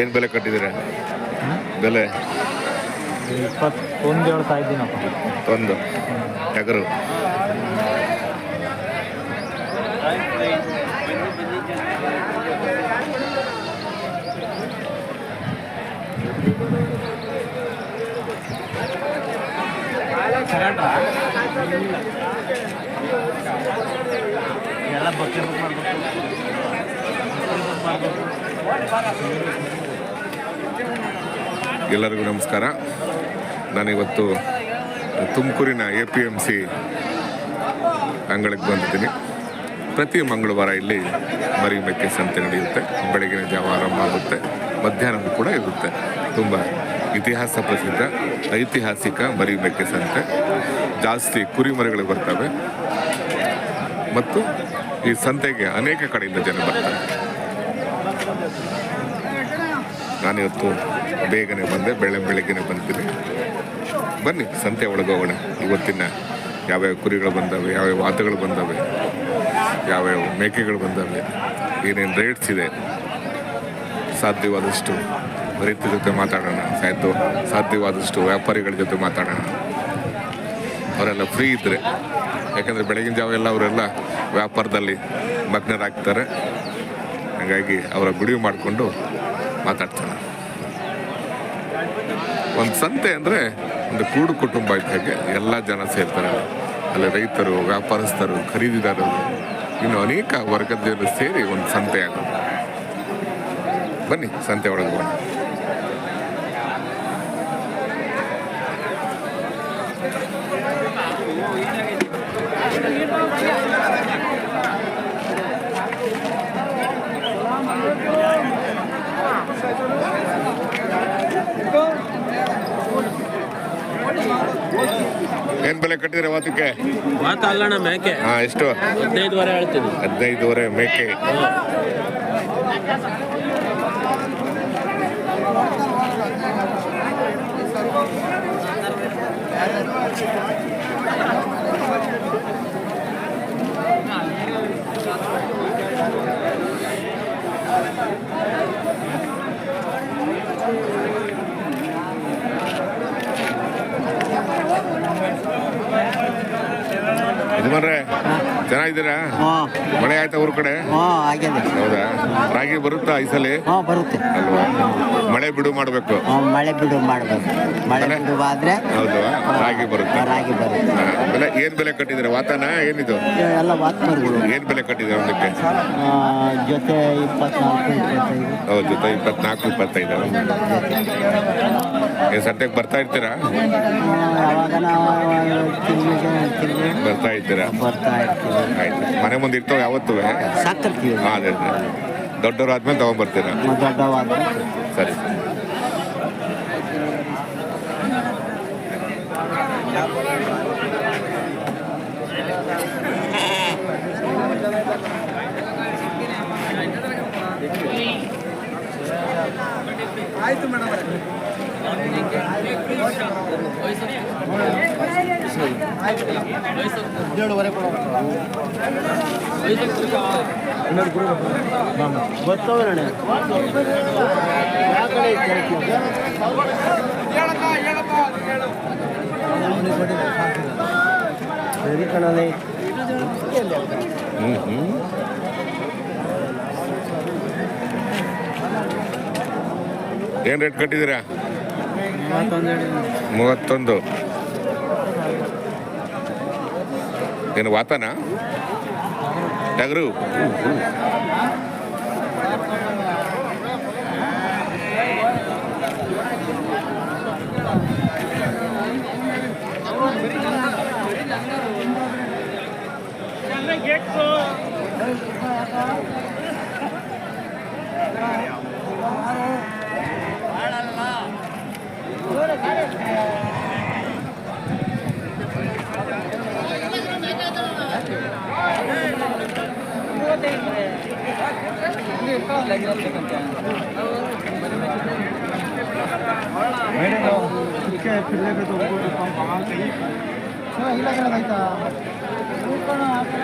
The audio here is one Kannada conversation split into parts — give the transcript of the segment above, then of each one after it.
ಏನು ಬೆಲೆ ಕಟ್ಟಿದ್ದೀರಾ? ಬೆಲೆ? ಇಪ್ಪತ್ತೊಂದು ಹೇಳ್ತಾ ಇದ್ದೀನಪ್ಪ. ಒಂದು. ಟಗರು. ಎಲ್ಲ ಎಲ್ಲರಿಗೂ ನಮಸ್ಕಾರ. ನಾನಿವತ್ತು ತುಮಕೂರಿನ ಎ ಪಿ ಎಂ ಸಿ ಅಂಗಳಕ್ಕೆ ಬಂದಿದ್ದೀನಿ. ಪ್ರತಿ ಮಂಗಳವಾರ ಇಲ್ಲಿ ಮರಿ ಮೆಕ್ಕೆ ಸಂತೆ ನಡೆಯುತ್ತೆ. ಬೆಳಗಿನ ಜಾವ ಆರಂಭ ಆಗುತ್ತೆ. ಮಧ್ಯಾಹ್ನ ಕೂಡ ಇರುತ್ತೆ. ತುಂಬ ಇತಿಹಾಸ ಪ್ರಸಿದ್ಧ, ಐತಿಹಾಸಿಕ ಮರಿ ಮೆಕ್ಕೆ ಸಂತೆ. ಜಾಸ್ತಿ ಕುರಿಮರಿಗಳು ಬರ್ತವೆ. ಮತ್ತು ಈ ಸಂತೆಗೆ ಅನೇಕ ಕಡೆಯಿಂದ ಜನ ಬರ್ತಾರೆ. ನಾನಿವತ್ತು ಬೇಗನೆ ಬಂದೆ, ಬೆಳೆ ಬೆಳಗ್ಗೆನೆ ಬಂದಿದ್ದೀನಿ ಬನ್ನಿ, ಸಂತೆ ಒಳಗೋಗೋಣ. ಇವತ್ತಿನ ಯಾವ್ಯಾವ ಕುರಿಗಳು ಬಂದವೆ, ಯಾವ್ಯಾವ ವಾತಗಳು ಬಂದವೆ, ಯಾವ್ಯಾವ ಮೇಕೆಗಳು ಬಂದವೆ, ಏನೇನು ರೇಟ್ಸ್ ಇದೆ, ಸಾಧ್ಯವಾದಷ್ಟು ರೈತರ ಜೊತೆ ಮಾತಾಡೋಣ ಆಯಿತು ಸಾಧ್ಯವಾದಷ್ಟು ವ್ಯಾಪಾರಿಗಳ ಜೊತೆ ಮಾತಾಡೋಣ. ಅವರೆಲ್ಲ ಫ್ರೀ ಇದ್ದರೆ ಯಾಕಂದರೆ ಬೆಳಗಿನ ಜಾವ ಎಲ್ಲ ಅವರೆಲ್ಲ ವ್ಯಾಪಾರದಲ್ಲಿ ಮಗ್ನರಾಗ್ತಾರೆ. ಹಾಗಾಗಿ ಅವರ ಬಿಡುವು ಮಾಡಿಕೊಂಡು ಮಾತಾಡ್ತಾನೆ. ಒಂದು ಸಂತೆ ಅಂದರೆ ಒಂದು ಕೂಡು ಕುಟುಂಬ ಇದ್ದ ಹಾಗೆ ಎಲ್ಲ ಜನ ಸೇರ್ತಾರೆ. ಅಲ್ಲಿ ರೈತರು, ವ್ಯಾಪಾರಸ್ಥರು, ಖರೀದಿದಾರರು, ಇನ್ನು ಅನೇಕ ವರ್ಗದ ಸೇರಿ ಒಂದು ಸಂತೆ ಆಗೋದು ಬನ್ನಿ, ಸಂತೆ ಒಳಗೆ ಹೋಗೋಣ ಏನು ಬೆಲೆ ಕಟ್ಟಿದ್ರೆ ವಾತಕ್ಕೆ ಮಾತಲ್ಲಣ್ಣ ಮೇಕೆ. ಹಾಂ ಎಷ್ಟು? ಹದಿನೈದುವರೆ ಹೇಳ್ತೀನಿ ಹದಿನೈದುವರೆ ಮೇಕೆ. ಚೆನ್ನಾಗಿದ್ದೀರಾ? ಹಾಂ. ಮಳೆ ಆಯ್ತಾ ಊರ್ ಕಡೆ? ಹೌದಾ? ರಾಗಿ ಬರುತ್ತಾ ಈ ಸಲ? ಹಾಂ ಬರುತ್ತೆ. ಅಲ್ವಾ? ಮಳೆ ಬಿಡು ಮಾಡಬೇಕು. ಮಳೆ ಬಿಡು ಮಾಡಬೇಕು. ಮಳೆ ಮಳೆ? ಬಿಡುವಾದ್ರೆ ಹೌದು ರಾಗಿ ಬರುತ್ತೆ. ರಾಗಿ ಬರುತ್ತೆ. ಬೆಲೆ ಏನ್ ಬೆಲೆ ಕಟ್ಟಿದ್ರೆ ವಾತಾನ ಏನಿದು? ಎಲ್ಲ ವಾತ್ಮರಿಗಳು ಏನ್ ಬೆಲೆ ಕಟ್ಟಿದ್ರೆ ಒಂದಕ್ಕೆ? ಜೊತೆ ಇಪ್ಪತ್ನಾಲ್ಕು ಇಪ್ಪತ್ತೈದು. ಹೌದು ಜೊತೆ ಇಪ್ಪತ್ನಾಲ್ಕು ಇಪ್ಪತ್ತೈದು. ಏನ್ ಸಂತೆಗೆ ಬರ್ತಾ ಇರ್ತೀರಾ? ಯಾವಾಗ ನಾವು ಬರ್ತಾ ಇರ್ತೀರಾ? ಬರ್ತಾ ಇರ್ತೀವಿ ಆಯ್ತು. ಮನೆ ಮುಂದೆ ಇರ್ತಾವೆ ಯಾವತ್ತೂ? ಸಾಕಿರ್ತೀವಿ ಹಾ ಸರಿ ಅದೇ. ದೊಡ್ಡವಾದ ಆದ್ಮೇಲೆ ತಗೊಂಡ್ಬರ್ತೀರಾ ಮೇಡಮ್. ಸರಿ ಗೊತ್ತವರಣ ಸರಿ ಕಣಲೆ ಹ್ಮ್ ಹ್ಮ್. ಏನು ರೇಟ್ ಕಟ್ಟಿದ್ದೀರಾ? ಮೂವತ್ತೊಂದು. ಏನು ವಾತನ? ಟಗರು? ಮೇಡಮ್ ಇದಕ್ಕೆ ಪಿಲ್ಲೆಗೆ ತಗೊಂಡು ಪಾಪ ಇಲ್ಲ ಆಯ್ತಾ ಉಳ್ಕೊಳ ಹಾಕೋಣ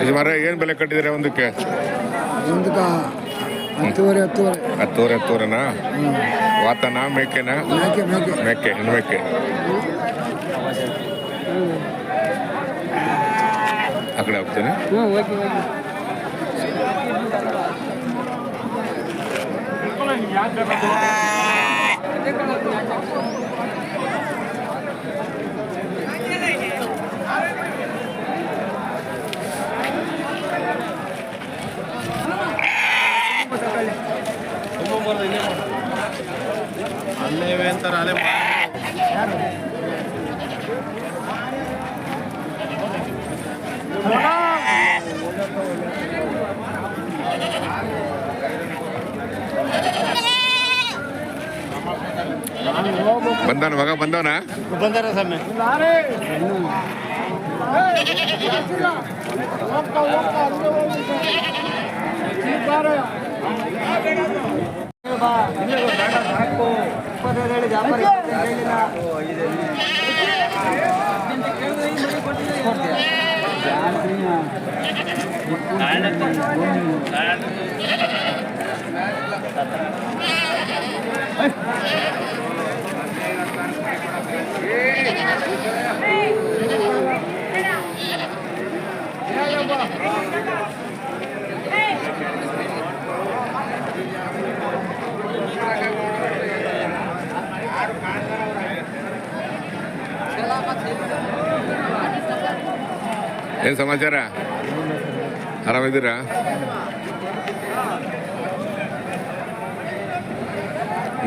ಯಜಮಾನ್ರೆ ಏನು ಬೆಲೆ ಕಟ್ಟಿದ್ದೀರಾ ಒಂದಕ್ಕೆ ಒಂದಕ್ಕೆ ಹತ್ತುವರೆ ಹತ್ತುವರೆ. ಹತ್ತೂವರೆ ಹತ್ತೂವರೆನಾ? ವಾತನಾ ಮೇಕೆನಾ? ಮೇಕೆ ಮೇಕೆ. ಮೇಕೆ ಹೆಣ್ಣು ಮೇಕೆ. ಆ ಕಡೆ ಹೋಗ್ತೇನೆ. ಹ್ಞೂ ಬಂದವನ ಮಗ ಬಂದವನ? ಬಂದಾರ ಸ್ವಾಮಿ. ಏನು ಸಮಾಚಾರ? ಆರಾಮಿದ್ದೀರಾ?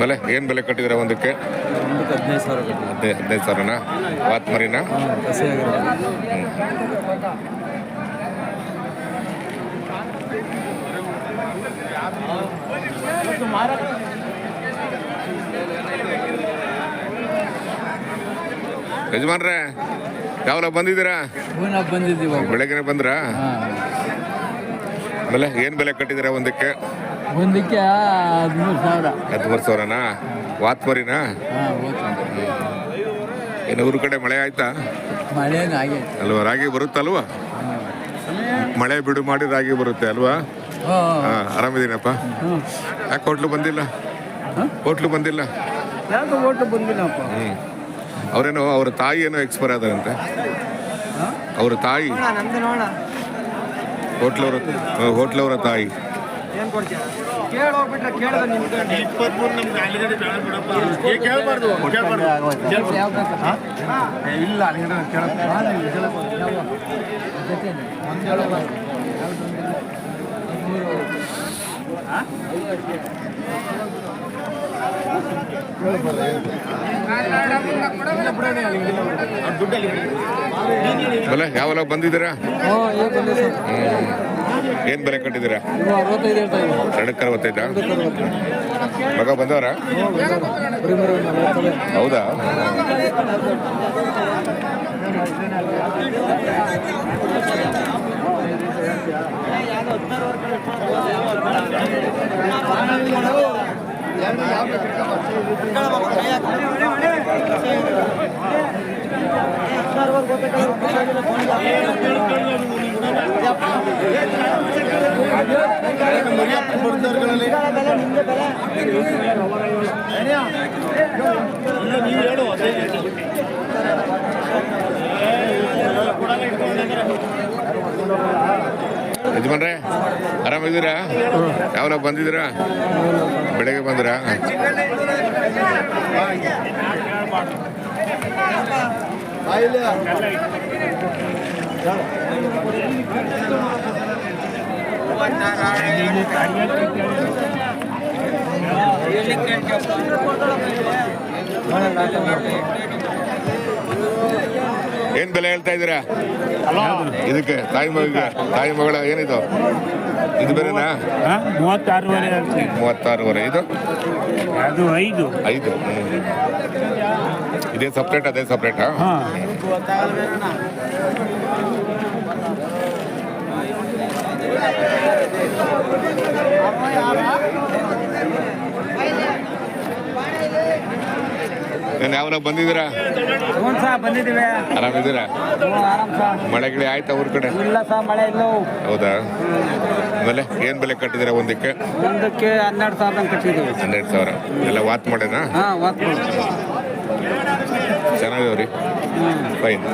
ಬೆಲೆ ಏನು ಬೆಲೆ ಕಟ್ಟಿದ್ದೀರಾ ಒಂದಕ್ಕೆ? ಹದಿನೈದು ಸಾವಿರ ಹದಿನೈದು ಹದಿನೈದು ಸಾವಿರನಾ? ಯಜಮಾನ್ರೆ ಯಾವಲ್ಲ ಬಂದಿದ್ದೀರಾ? ಬೆಳಗ್ಗೆ ಬಂದ್ರ? ಬಂದಿದ್ದೀವಿ ಬೆಲೆ ಏನು ಬೆಲೆ ಕಟ್ಟಿದ್ದೀರಾ ಒಂದಕ್ಕೆ? ಒಂದಕ್ಕೆ ಹದಿಮೂರು ಸಾವಿರ. ಹದಿಮೂರು ಸಾವಿರನಾ? ವಾತ್ ಮರಿನಾ ಹಾಂ ಓಕೆ ಏನು ಊರು ಕಡೆ ಮಳೆ ಆಯ್ತಾ? ಅಲ್ವ ಅಲ್ವಾ? ರಾಗಿ ಬರುತ್ತಲ್ವಾ? ಮಳೆ ಬಿಡು ಮಾಡಿ ರಾಗಿ ಬರುತ್ತೆ ಅಲ್ವಾ? ಹಾಂ. ಆರಾಮಿದ್ದೀನಪ್ಪ? ಹ್ಞೂ ಯಾಕೆ ಹೋಟ್ಲು ಬಂದಿಲ್ಲ? ಹೋಟ್ಲು ಬಂದಿಲ್ಲ? ಯಾಕೆ ಓಟು ಬಂದಿಲ್ಲಪ್ಪ? ಹ್ಮ್. ಅವರೇನೋ ಅವ್ರ ತಾಯಿ ಏನೋ ಎಕ್ಸ್ಪೈರ್ ಆದಂತೆ. ಅವ್ರ ತಾಯಿ. ಹೋಟ್ಲ್ ಅವರ ಹೋಟ್ಲವ್ರ ಹೋಟ್ಲವ್ರ ತಾಯಿ. ಕೇಳಿ ಯಾವ ಬೆಲೆ ಯಾವೆಲ್ಲ ಬಂದಿದ್ದೀರಾ? ಏನು ಬೆಲೆ ಕಟ್ಟಿದ್ದೀರಾ? ಎರಡಕ್ಕೆ ಅರವತ್ತೈದಾ ಮಗ ಬಂದವರ? ಬರೀ ಬರೀ ಒಂದು ನಲವತ್ತೈದು ಹೌದಾ ಯಜಮಾನ್ರೆ ಆರಾಮಿದ್ದೀರಾ ಯಾವಾಗ ಬಂದಿದ್ದೀರಾ? ಬೆಳಗ್ಗೆ ಬಂದಿರಾ? ಏನು ಬೆಲೆ ಹೇಳ್ತಾ ಇದ್ದೀರಾ? ಇದಕ್ಕೆ ತಾಯಿ ಮಗ ತಾಯಿ ಮಗಳ ಏನಿದು? ಇದು ಬೇರೆನಾ ಮೂವತ್ತಾರೂವರೆ ಮೂವತ್ತಾರೂವರೆ. ಇದು? ಅದು ಐದು. ಐದು. ಇದೇ ಸಪ್ರೇಟ್ ಅದೇ ಸಪ್ರೇಟಾ ಹಾ. ನಾನು ಯಾವಾಗ ಬಂದಿದ್ದೀರಾ? ಬಂದಿದ್ದೀವಿ. ಆರಾಮಿದ್ದೀರಾ? ಮಳೆ ಗಿಳಿ ಆಯ್ತಾ ಊರ್ ಕಡೆ? ಇಲ್ಲ ಸಾ ಮಳೆ ಇಲ್ಲೋ. ಹೌದಾ? ಆಮೇಲೆ ಏನ್ ಬೆಲೆ ಕಟ್ಟಿದ್ದೀರಾ ಒಂದಕ್ಕೆ? ಒಂದಕ್ಕೆ ಹನ್ನೆರಡು ಸಾವಿರ ಕಟ್ಟಿದ್ದೀವಿ. ಹನ್ನೆರಡು ಸಾವಿರ. ಎಲ್ಲ ವಾತ್ ಮಾಡೇನಾ? ಹಾಂ ಒತ್ತು ರೀ ಫೈನ್.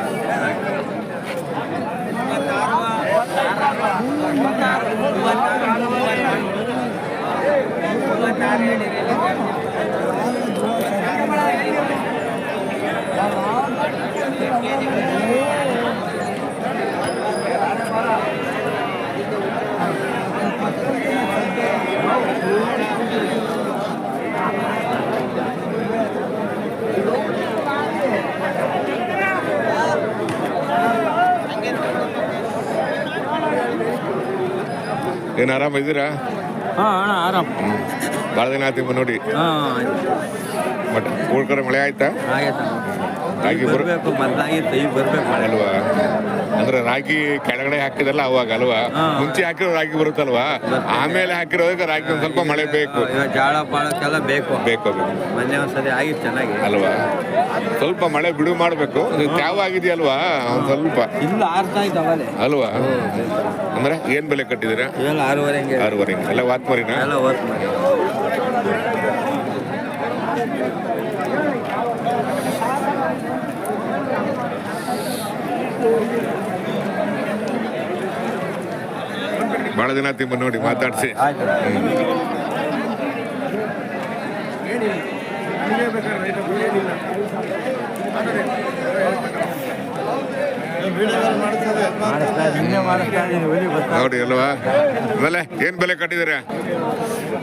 ಏನು ಆರಾಮಿದ್ದೀರಾ ಹಾಂ ಅಣ್ಣ ಆರಾಮ್ ಭಾಳ ದಿನ ಆಯ್ತು ನೋಡಿ ಹಾಂ ಬಟ್ ಊರ್ ಕಡೆ ಮಳೆ ಆಯ್ತಾ ಆಗೈತೆ ರಾಗಿ ಬರ್ ಬರಬೇಕು ಮೊದಲಾಗಿತ್ತು ತೈ ಬರಬೇಕು. ಅಲ್ವಾ? ಅಂದ್ರೆ ರಾಗಿ ಕೆಳಗಡೆ ಹಾಕಿದಲ್ಲ ಅವಾಗ ಅಲ್ವಾ. ಮುಂಚೆ ಹಾಕಿರೋ ರಾಗಿ ಬರುತ್ತಲ್ವಾ? ಆಮೇಲೆ ಹಾಕಿರೋದಕ್ಕೆ ರಾಗಿ ಒಂದ್ ಸ್ವಲ್ಪ ಮಳೆ ಬೇಕು. ಇವಾಗ ಜಾಳ ಪಾಳಕ್ಕೆಲ್ಲ ಬೇಕು. ಬೇಕು ಬೇಕು. ಮೊನ್ನೆ ಒಂದ್ಸರಿ ಆಗಿತ್ತು ಚೆನ್ನಾಗಿ. ಅಲ್ವಾ? ಸ್ವಲ್ಪ ಮಳೆ ಬಿಡು ಮಾಡಬೇಕು. ತ್ಯಾವ ಆಗಿದೆಯಲ್ವಾ? ಒಂದ್ ಸ್ವಲ್ಪ. ಇಲ್ಲ ಆರ್ತಾ ಇತ್ತು ಅವಲೇ. ಅಲ್ವಾ? ಅಂದ್ರೆ ಏನ್ ಬೆಲೆ ಕಟ್ಟಿದಿರ ಇವೆಲ್ಲ ಆರೂವರೆ ಹಂಗೆ. ಆರೂವರೆ ಎಲ್ಲ ವಾತ್ಮರಿನಾ ಎಲ್ಲ ಮಾಡಿ ಬಹಳ ದಿನ ತಿಮ್ಮ ನೋಡಿ ಮಾತಾಡಿಸಿ. ನೋಡಿ ಅಲ್ವಾ? ಬೆಲೆ ಏನ್ ಬೆಲೆ ಕಟ್ಟಿದಾರೆ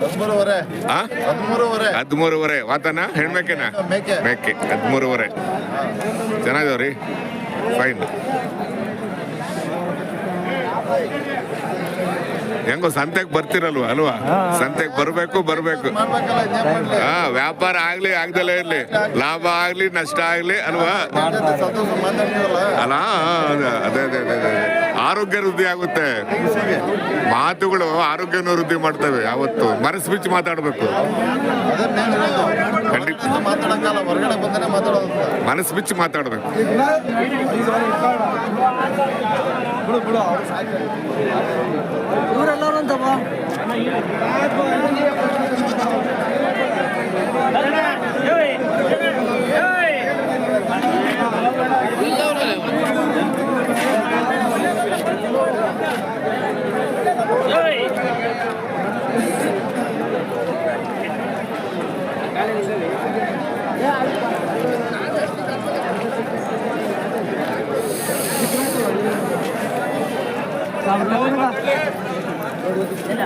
ಹದಿಮೂರುವರೆ. ಆ? ಹದಿಮೂರುವರೆ. ಹದಿಮೂರುವರೆ. ವಾತನ? ಹೆಣ್ಮೇಕೆನಾ ಮೇಕೆ. ಮೇಕೆ. ಹದಿಮೂರುವರೆ ಚೆನ್ನಾಗಿದಾವ್ರಿ. ಫೈನ್ ಹೆಂಗೋ ಸಂತೆಗೆ ಬರ್ತಿರಲ್ವಾ, ಅಲ್ವಾ? ಸಂತೆಗೆ ಬರ್ಬೇಕು ಬರ್ಬೇಕು. ಹಾ, ವ್ಯಾಪಾರ ಆಗ್ಲಿ, ಆಗ್ದಲೇ ಇರ್ಲಿ. ಲಾಭ ಆಗ್ಲಿ, ನಷ್ಟ ಆಗ್ಲಿ, ಅಲ್ವಾ? ಅಲ್ಲ, ಅದೇ ಅದೇ ಅದೇ ಅದೇ. ಆರೋಗ್ಯ ವೃದ್ಧಿ ಆಗುತ್ತೆ. ಮಾತುಗಳು ಆರೋಗ್ಯನ ವೃದ್ಧಿ ಮಾಡ್ತವೆ ಯಾವತ್ತು ಮನಸ್ಸು ಬಿಚ್ಚಿ ಮಾತಾಡ್ಬೇಕು. ಅದನ್ನೇ ಹೇಳೋದು ಖಂಡಿತ ಮಾತಾಡಕ್ಕಲ್ಲ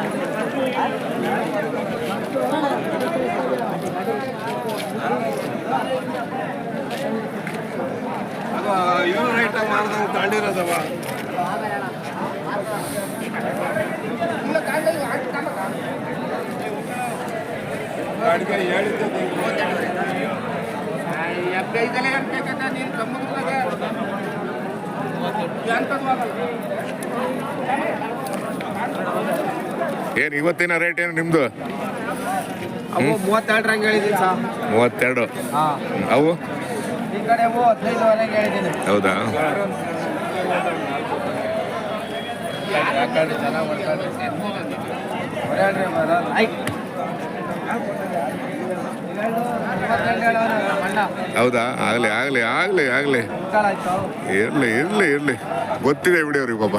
ಹೊರಗಡೆ ಬಂದೇ ಮಾತಾಡೋದು ಅಂತ. ಮನಸ್ಸು ಬಿಚ್ಚಿ ಮಾತಾಡ್ಬೇಕು ಇವರೆಲ್ಲರೂ ಅಂತಪ್ಪ ಏನ್ ಇವತ್ತಿನ ರೇಟ್ ಏನು ನಿಮ್ದು? ಅವು ಮೂವತ್ತೆರಡು. ಹೇಳಿದ್ದೀನಿ. ಅವು? ಈ ಕಡೆ ಅವು ಹದಿನೈದುವರೆಗೆ ಹೇಳಿದ್ದೀನಿ ಹೌದಾ? ಹೌದಾ? ಆಗ್ಲಿ ಆಗ್ಲಿ ಆಗ್ಲಿ ಆಗ್ಲಿ. ಇರ್ಲಿ ಇರ್ಲಿ ಇರ್ಲಿ. ಗೊತ್ತಿದೆ ಬಿಡಿ ಅವ್ರಿಗೆ ಪಾಪ.